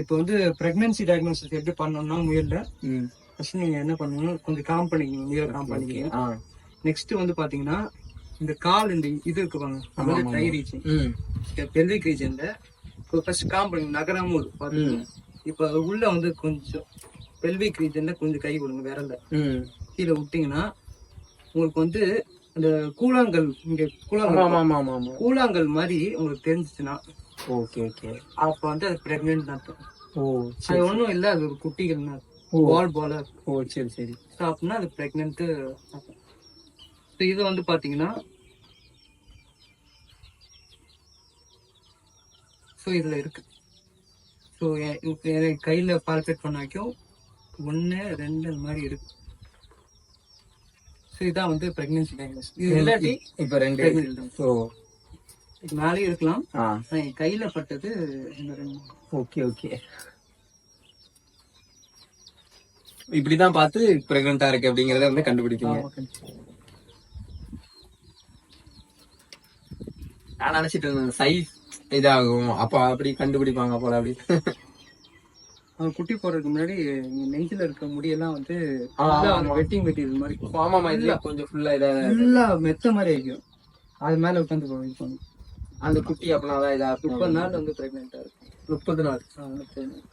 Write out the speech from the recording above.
இப்போ வந்து pregnancy diagnosis எப்படி பண்ணணும்னா முயல்ல ஃபர்ஸ்ட் நீங்க என்ன பண்ணணும்? கொஞ்சம் காம் பண்ணிக்கணும். முயல் காம் பண்ணிக்கங்க. நெக்ஸ்ட் வந்து பாத்தீங்கன்னா இந்த கால் இந்த இது இருக்கு பாருங்க. டை ம். பெல்விக் ரீஜன்ல இப்போ ஃபர்ஸ்ட் காம் பண்ணி நகராம இருக்கு பாத்துக்கோங்க. இப்போ உள்ள வந்து கொஞ்சம் பெல்விக் ரீஜன்ல கொஞ்சம் கை கொடுங்க விரல்ல. ம். கீழே விட்டீங்கன்னா உங்களுக்கு வந்து அந்த கூழாங்கல் இங்க கூழாங்கல் கூழாங்கல் மாதிரி உங்களுக்கு தெரிஞ்சுச்சுன்னா ஓகே ஓகே அப்ப வந்து அது பிரெக்னென்ட் தான் ஓ சரி ஒண்ணும் இல்ல அது ஒரு குட்டிகள் தான். பால் பாலா ஓ சரி சரி. அப்படின்னா அது பிரெக்னென்ட் இது வந்து பாத்தீங்கன்னா ஸோ இதுல இருக்கு. ஸோ கையில பால்பேட் பண்ண வரைக்கும் ஒன்று ரெண்டு அந்த மாதிரி இருக்கு. ஸோ இதான் வந்து பிரெக்னன்சி டைமஸ் இது இல்லாட்டி இப்ப ரெண்டு. pregnant மேலேயும் இருக்கலாம். என் கையில பட்டது ஓகே ஓகே. இப்படிதான் பார்த்து பிரெக்னண்டா இருக்கு அப்படிங்கறத வந்து கண்டுபிடிப்பீங்க நான் நினைச்சிட்டு இருந்தேன் சைஸ் இதாகும். அப்ப அப்படி கண்டுபிடிப்பாங்க போல அப்படி. குட்டி போடுறதுக்கு முன்னாடி நெஞ்சில இருக்க முடியெல்லாம் வந்து. வெட்டிங் மெட்டீரியல் மாதிரி. ஆமாமா இதுல கொஞ்சம் ஃபுல்லா இதா ஃபுல்லா மெத்த மாதிரி ஆகிக்கும் அது மேல உட்காந்து போகும் அந்த குட்டி அப்பனா தான் இதா? முப்பது நாள் வந்து பிரெக்னெண்டா இருக்கும் முப்பது நாள். முப்பது நாள்.